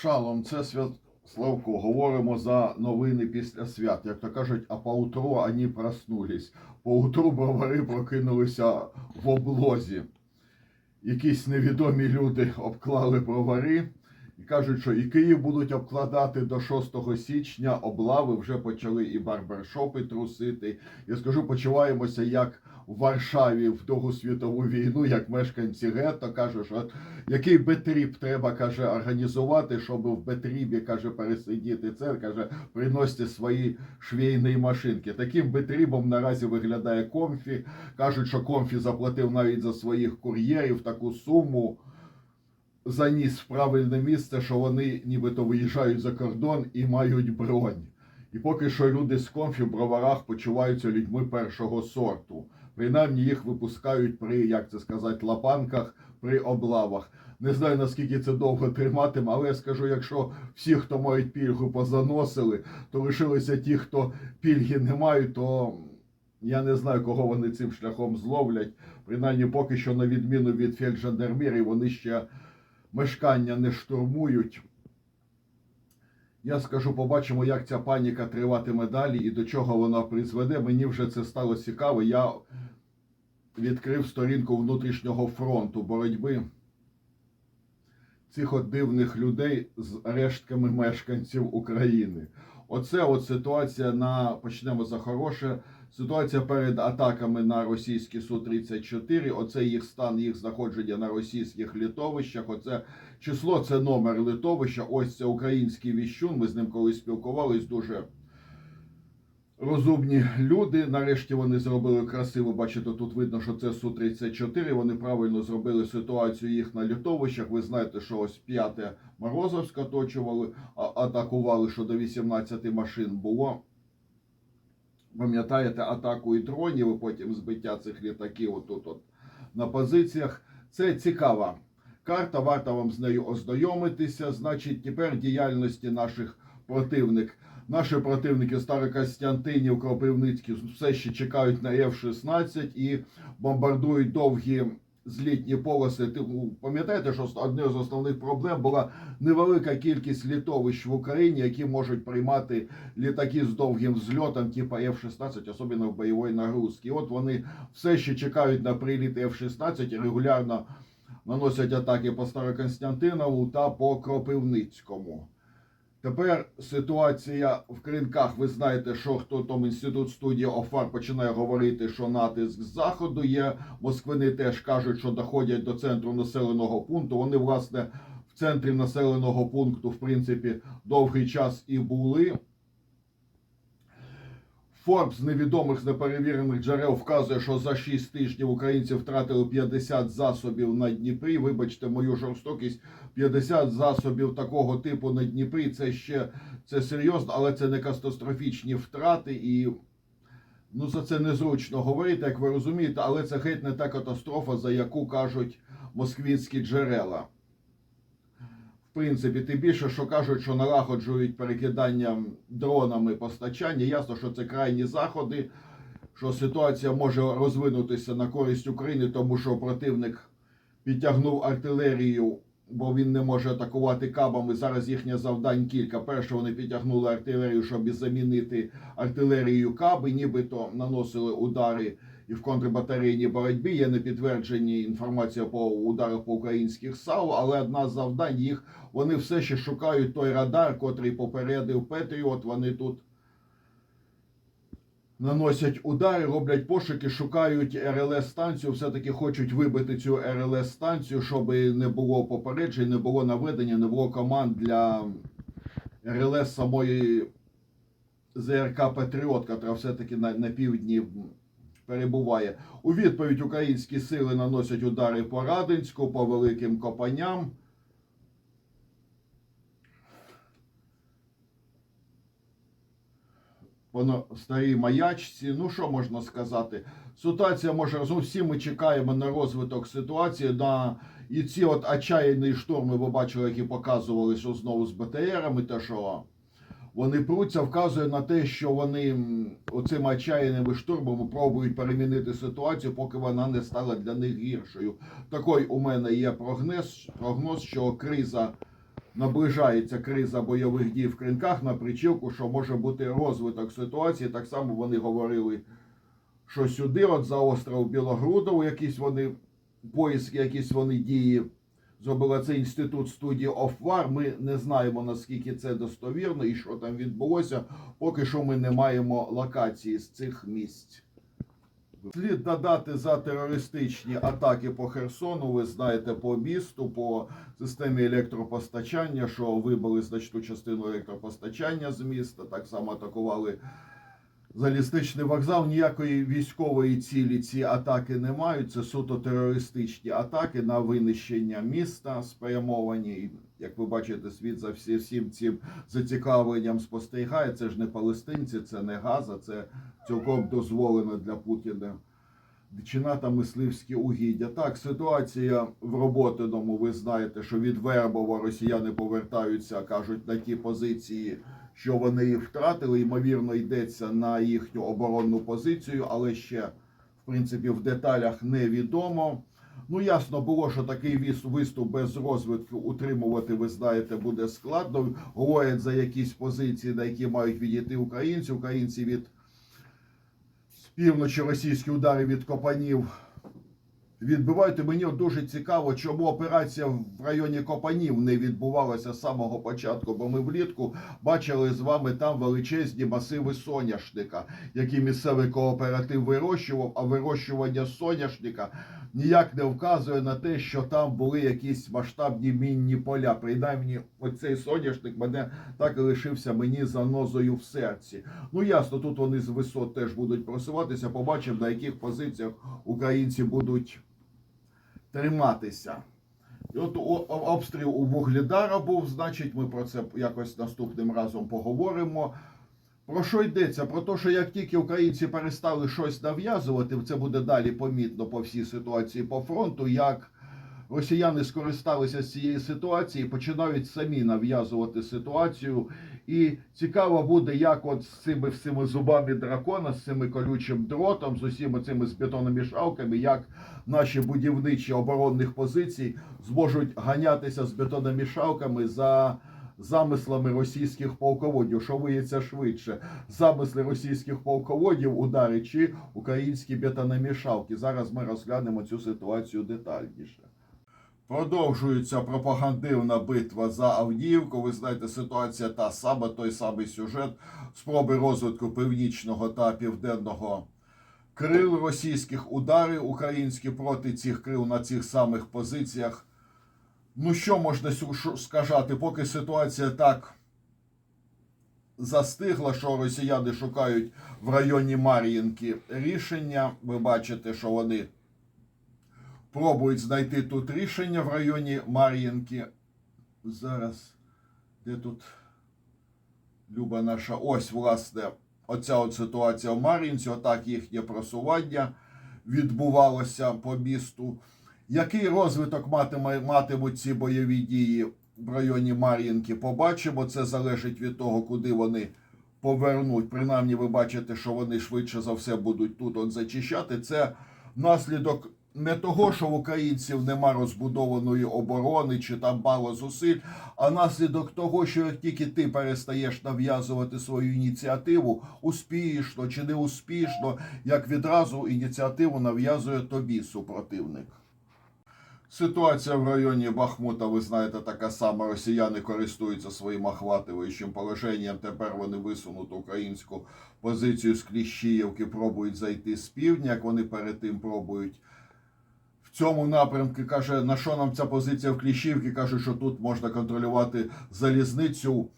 Шалом, це свят Славко. Говоримо за новини після свят. Як то кажуть, а поутру вони проснулись. Поутру бровари прокинулися в облозі. Якісь невідомі люди обклали бровари і кажуть, що і Київ будуть обкладати до 6 січня. Облави вже почали і барбершопи трусити. Я скажу, почуваємося як в Варшаві в Другу світову війну, як мешканці гетто кажуть, що який бетріб треба каже організувати, щоб в бетрібі каже пересидіти це. каже, приносьте свої швейні машинки. Таким бетрібом наразі виглядає комфі. кажуть, що комфі заплатив навіть за своїх кур'єрів таку суму. Заніс в правильне місце, що вони нібито виїжджають за кордон і мають бронь. І поки що люди з комфі в броварах почуваються людьми першого сорту. Принаймні їх випускають при, як це сказати, лапанках, при облавах. Не знаю наскільки це довго триматиме, але я скажу, якщо всі, хто мають пільгу, позаносили, то лишилися ті, хто пільги не мають, то я не знаю, кого вони цим шляхом зловлять. Принаймні, поки що, на відміну від фельджандермірів, вони ще мешкання не штурмують. Я скажу, побачимо, як ця паніка триватиме далі і до чого вона призведе. Мені вже це стало цікаво. Я відкрив сторінку внутрішнього фронту боротьби цих от дивних людей з рештками мешканців України. Оце от ситуація на почнемо за хороше. Ситуація перед атаками на російські Су-34, оце їх стан, їх знаходження на російських літовищах. Оце число, це номер литовища. Ось це український віщун. Ми з ним колись спілкувались дуже розумні люди. Нарешті вони зробили красиво. Бачите, тут видно, що це Су-34. Вони правильно зробили ситуацію їх на літовищах. Ви знаєте, що ось п'яте Морозовськ оточували, атакували, що до 18 машин було. Пам'ятаєте атаку і дронів, і потім збиття цих літаків отут от на позиціях. Це цікава карта, варто вам з нею ознайомитися. Значить, тепер діяльності наших противник. Наші противники Старокостянтинів, Кропивницький все ще чекають на F-16 і бомбардують довгі злітні полоси. Пам'ятаєте, що однією з основних проблем була невелика кількість літовищ в Україні, які можуть приймати літаки з довгим взльотом, типу F-16, особливо в бойовій нагрузці. От вони все ще чекають на приліт F-16 і регулярно наносять атаки по Староконстантинову та по Кропивницькому. Тепер ситуація в кринках. Ви знаєте, що хто там інститут студії ОФАР починає говорити, що натиск з заходу є. Москвини теж кажуть, що доходять до центру населеного пункту. Вони, власне, в центрі населеного пункту, в принципі, довгий час і були. Форбс з невідомих з неперевірених джерел вказує, що за 6 тижнів українці втратили 50 засобів на Дніпрі. Вибачте мою жорстокість. 50 засобів такого типу на Дніпрі. Це ще це серйозно, але це не катастрофічні втрати і. Ну, за це незручно говорити, як ви розумієте, але це геть не та катастрофа, за яку кажуть москвінські джерела. В принципі, тим більше, що кажуть, що налагоджують перекидання дронами постачання. Ясно, що це крайні заходи, що ситуація може розвинутися на користь України, тому що противник підтягнув артилерію, бо він не може атакувати кабами. Зараз їхнє завдань кілька. Перше, вони підтягнули артилерію, щоб замінити артилерію каби, нібито наносили удари і в контрбатарейній боротьбі. Є непідтверджені інформація по ударах по українських САУ, але одна з завдань їх вони все ще шукають той радар, котрий попередив Петріот. Вони тут наносять удари, роблять пошуки, шукають РЛС станцію. Все таки хочуть вибити цю РЛС станцію, щоб не було попереджень, не було наведення, не було команд для РЛС самої ЗРК Патріот, яка все-таки на, на півдні перебуває. У відповідь українські сили наносять удари по Радинську, по великим копаням. По старій маячці. Ну що можна сказати? Ситуація може ну, всі ми чекаємо на розвиток ситуації. На і ці от отчаяні штурми, ви бачили, які показували, що знову з БТРами, те, що вони пруться, вказує на те, що вони м, оцими отчаяними штурмами пробують перемінити ситуацію, поки вона не стала для них гіршою. Такий у мене є прогноз, прогноз що криза наближається криза бойових дій в кринках на причілку, що може бути розвиток ситуації. Так само вони говорили, що сюди, от за остров Білогрудов, якісь вони поиски, якісь вони дії. Зробила це інститут студії War. Ми не знаємо наскільки це достовірно і що там відбулося. Поки що ми не маємо локації з цих місць. Слід додати за терористичні атаки по Херсону. Ви знаєте, по місту, по системі електропостачання, що вибили значну частину електропостачання з міста. Так само атакували залізничний вокзал. Ніякої військової цілі ці атаки не мають. Це суто терористичні атаки на винищення міста спрямовані. Як ви бачите, світ за всі, всім цим зацікавленням спостерігає. Це ж не палестинці, це не Газа, це цілком дозволено для Путіна. Дичина та мисливські угіддя. Так, ситуація в роботиному. Ви знаєте, що від Вербова росіяни повертаються, кажуть, на ті позиції, що вони їх втратили. Ймовірно, йдеться на їхню оборонну позицію, але ще, в принципі, в деталях невідомо. Ну, ясно було, що такий виступ без розвитку утримувати, ви знаєте, буде складно. Говорять за якісь позиції, на які мають відійти українці. Українці від з півночі російські удари від Копанів відбивають. Мені дуже цікаво, чому операція в районі Копанів не відбувалася з самого початку, бо ми влітку бачили з вами там величезні масиви соняшника, які місцевий кооператив вирощував, а вирощування соняшника ніяк не вказує на те, що там були якісь масштабні мінні поля. Принаймні, оцей соняшник мене так і лишився мені занозою в серці. Ну ясно, тут вони з висот теж будуть просуватися. Побачимо, на яких позиціях українці будуть триматися. І от обстріл у Вугледара був, значить, ми про це якось наступним разом поговоримо. Про що йдеться? Про те, що як тільки українці перестали щось нав'язувати, це буде далі помітно по всій ситуації по фронту, як росіяни скористалися з цієї ситуації, починають самі нав'язувати ситуацію. І цікаво буде, як от з цими всіми зубами дракона, з цими колючим дротом, з усіма цими з бетономішалками, як наші будівничі оборонних позицій зможуть ганятися з бетономішалками за замислами російських полководів, що виється швидше. Замисли російських полководів удари чи українські бетономішалки. Зараз ми розглянемо цю ситуацію детальніше. Продовжується пропагандивна битва за Авдіївку. Ви знаєте, ситуація та сама, той самий сюжет, спроби розвитку північного та південного крил російських удари українські проти цих крил на цих самих позиціях. Ну, що можна сказати, поки ситуація так застигла, що росіяни шукають в районі Мар'їнки рішення. Ви бачите, що вони пробують знайти тут рішення в районі Мар'їнки. Зараз, де тут Люба наша, ось, власне, оця от ситуація в Мар'їнці, отак їхнє просування відбувалося по місту. Який розвиток матимуть ці бойові дії в районі Мар'їнки? Побачимо. Це залежить від того, куди вони повернуть. Принаймні, ви бачите, що вони швидше за все будуть тут от зачищати. Це наслідок не того, що в українців нема розбудованої оборони чи там мало зусиль, а наслідок того, що як тільки ти перестаєш нав'язувати свою ініціативу, успішно чи не успішно, як відразу ініціативу нав'язує тобі супротивник. Ситуація в районі Бахмута, ви знаєте, така сама. Росіяни користуються своїм охватуючим положенням. Тепер вони висунуть українську позицію з Кліщіївки, пробують зайти з півдня, як вони перед тим пробують. Цьому напрямку каже, на що нам ця позиція в Кліщівці? Каже, що тут можна контролювати залізницю,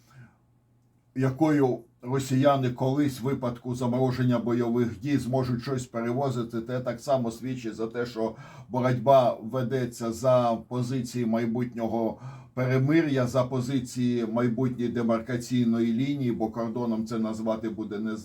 якою росіяни колись в випадку замороження бойових дій зможуть щось перевозити. Те так само свідчить за те, що боротьба ведеться за позиції майбутнього перемир'я, за позиції майбутньої демаркаційної лінії, бо кордоном це назвати буде не,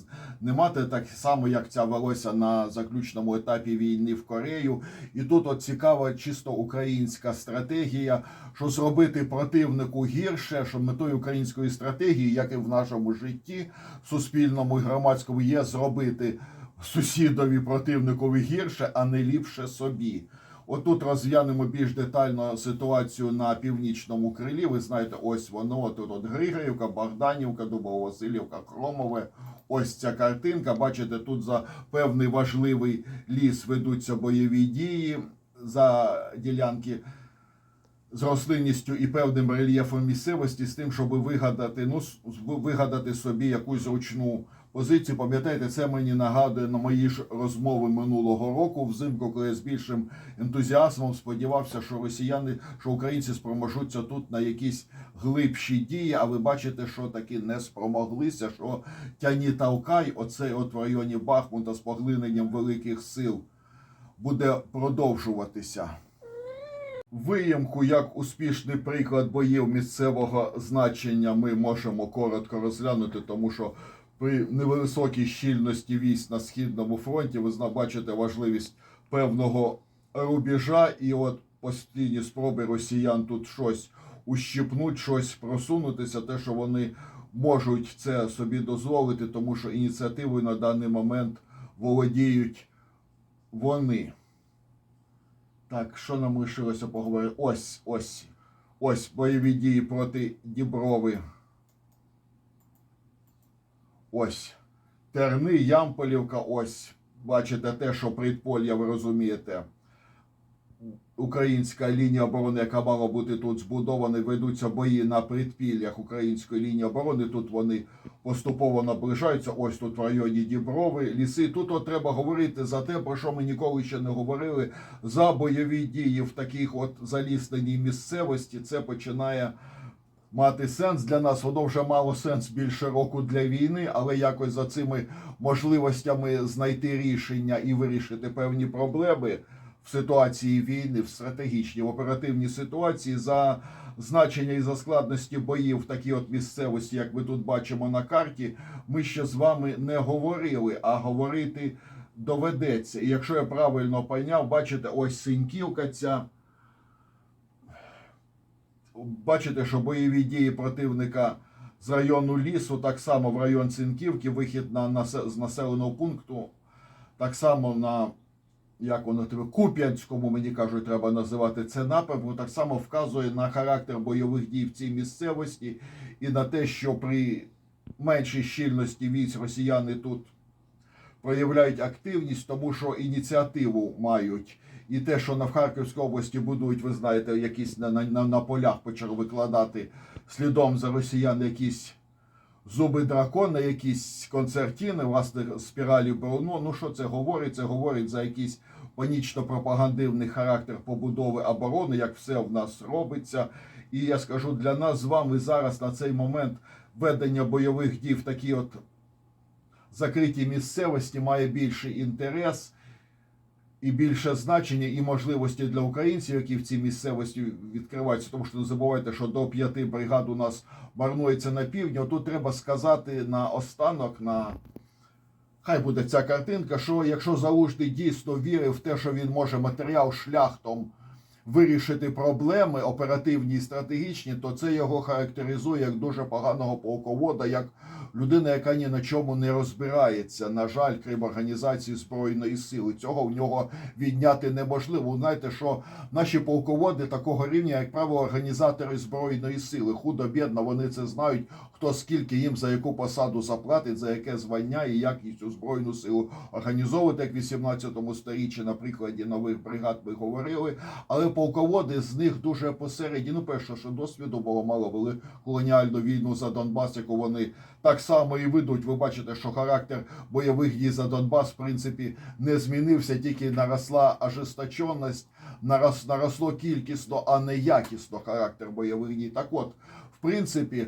не мати так само, як ця велося на заключному етапі війни в Корею. І тут от цікава чисто українська стратегія, що зробити противнику гірше, що метою української стратегії, як і в нашому житті, суспільному і громадському, є зробити сусідові противникові гірше, а не ліпше собі. Отут розглянемо більш детально ситуацію на північному крилі. Ви знаєте, ось воно тут от Григорівка, Богданівка, Дубово-Василівка, Кромове. Ось ця картинка. Бачите, тут за певний важливий ліс ведуться бойові дії за ділянки з рослинністю і певним рельєфом місцевості, з тим, щоб вигадати, ну, вигадати собі якусь зручну позицію. Пам'ятаєте, це мені нагадує на мої ж розмови минулого року, взимку, коли я з більшим ентузіазмом сподівався, що росіяни, що українці спроможуться тут на якісь глибші дії. А ви бачите, що таки не спромоглися, що тяні Талкай, оцей от в районі Бахмута з поглиненням великих сил, буде продовжуватися. Виємку як успішний приклад боїв місцевого значення ми можемо коротко розглянути, тому що при невисокій щільності військ на східному фронті ви бачите важливість певного рубежа, і от постійні спроби росіян тут щось ущипнуть, щось просунутися, те, що вони можуть це собі дозволити, тому що ініціативою на даний момент володіють вони. Так, що нам лишилося поговорити? Ось, ось. Ось бойові дії проти Діброви. Ось. Терни, Ямполівка, ось. Бачите те, що предполля, ви розумієте. Українська лінія оборони, яка мала бути тут збудована, ведуться бої на предпіллях української лінії оборони. Тут вони поступово наближаються. Ось тут в районі Діброви, ліси. Тут от треба говорити за те, про що ми ніколи ще не говорили. За бойові дії в таких от залісненій місцевості. Це починає мати сенс для нас. Воно вже мало сенс більше року для війни, але якось за цими можливостями знайти рішення і вирішити певні проблеми в ситуації війни, в стратегічній, в оперативній ситуації за значення і за складності боїв в такій от місцевості, як ми тут бачимо на карті, ми ще з вами не говорили, а говорити доведеться. І якщо я правильно поняв, бачите, ось Синьківка ця. Бачите, що бойові дії противника з району лісу, так само в район Цинківки, вихід на, насе- з населеного пункту, так само на як воно тебе, Куп'янському, мені кажуть, треба називати це напрямку, так само вказує на характер бойових дій в цій місцевості і на те, що при меншій щільності військ росіяни тут проявляють активність, тому що ініціативу мають. І те, що на в Харківській області будують, ви знаєте, якісь на, на, на, полях почали викладати слідом за росіян якісь зуби дракона, якісь концертіни, власне, спіралі Бруно. Ну що це говорить? Це говорить за якийсь панічно-пропагандивний характер побудови оборони, як все в нас робиться. І я скажу для нас з вами зараз на цей момент ведення бойових дій в такій от закритій місцевості має більший інтерес і більше значення і можливості для українців, які в цій місцевості відкриваються. Тому що не забувайте, що до п'яти бригад у нас марнується на півдні. Тут треба сказати на останок, на хай буде ця картинка, що якщо Залужний дійсно вірив в те, що він може матеріал шляхтом вирішити проблеми оперативні і стратегічні, то це його характеризує як дуже поганого полковода, як людина, яка ні на чому не розбирається. На жаль, крім організації збройної сили. Цього в нього відняти неможливо. Знаєте, що наші полководи такого рівня, як правило, організатори збройної сили. Худо бідно, вони це знають, хто скільки їм за яку посаду заплатить, за яке звання і як цю збройну силу організовувати, як в 18 сторіччі на прикладі нових бригад ми говорили. Але полководи з них дуже посередні. Ну, перше, що досвіду було мало, вели колоніальну війну за Донбас, яку вони так само і ведуть. Ви бачите, що характер бойових дій за Донбас, в принципі, не змінився, тільки наросла ожесточеність, нарос, наросло кількісно, а не якісно характер бойових дій. Так от, в принципі.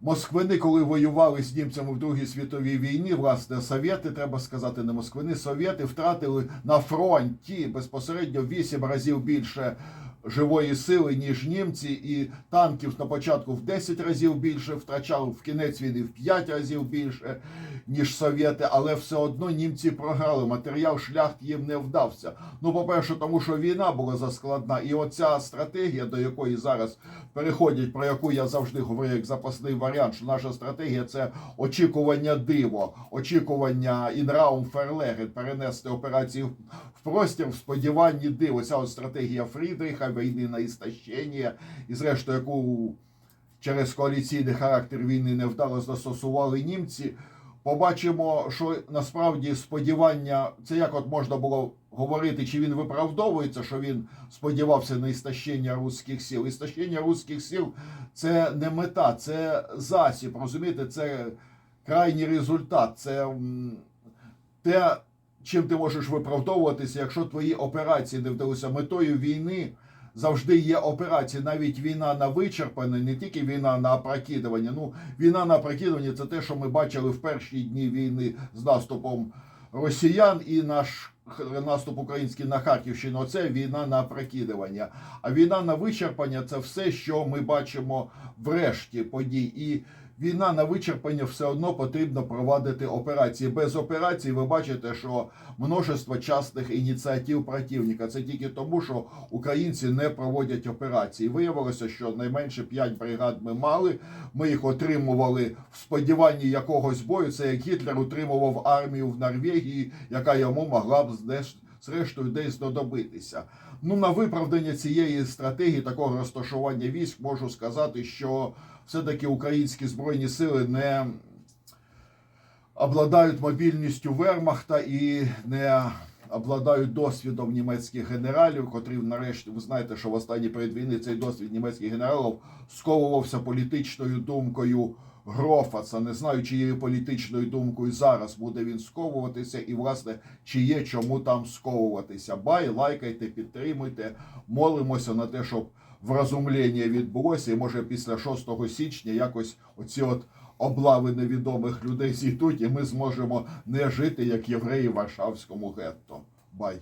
Москвини, коли воювали з німцями в Другій світовій війні, власне, совєти, треба сказати, не москвини, совєти втратили на фронті безпосередньо в 8 разів більше живої сили, ніж німці, і танків на початку в 10 разів більше втрачали, в кінець війни в 5 разів більше, ніж совєти, але все одно німці програли. Матеріал шляхт їм не вдався. Ну, по-перше, тому що війна була заскладна, і оця стратегія, до якої зараз переходять, про яку я завжди говорю як запасний варіант, що наша стратегія це очікування диво, очікування інраум ферлеген, перенести операцію в простір в сподіванні диво. Ця от стратегія Фрідріха, війни на істощення, і зрештою, яку через коаліційний характер війни невдало застосували німці. Побачимо, що насправді сподівання, це як от можна було говорити, чи він виправдовується, що він сподівався на істощення руських сил. Істощення руських сил це не мета, це засіб. Розумієте, це крайній результат. Це те, чим ти можеш виправдовуватися, якщо твої операції не вдалися метою війни. Завжди є операції, навіть війна на вичерпання, не тільки війна на опрокидування. Ну, війна на опрокидування це те, що ми бачили в перші дні війни з наступом росіян і наш наступ український на Харківщину. Це війна на прикидування. А війна на вичерпання це все, що ми бачимо врешті подій. І війна на вичерпання все одно потрібно провадити операції. Без операцій ви бачите, що множество частних ініціатив противника. Це тільки тому, що українці не проводять операції. Виявилося, що найменше 5 бригад ми мали. Ми їх отримували в сподіванні якогось бою. Це як Гітлер утримував армію в Норвегії, яка йому могла б десь, зрештою десь додобитися. Ну на виправдання цієї стратегії такого розташування військ можу сказати, що все-таки українські збройні сили не обладають мобільністю вермахта і не обладають досвідом німецьких генералів, котрі нарешті ви знаєте, що в останній перед війни цей досвід німецьких генералів сковувався політичною думкою Грофаца. Не знаю, чиєю політичною думкою зараз буде він сковуватися, і власне чи є чому там сковуватися. Бай, лайкайте, підтримуйте, молимося на те, щоб вразумлення відбулося, і може після 6 січня якось оці от облави невідомих людей зійдуть, і ми зможемо не жити як євреї в Варшавському гетто. Бай.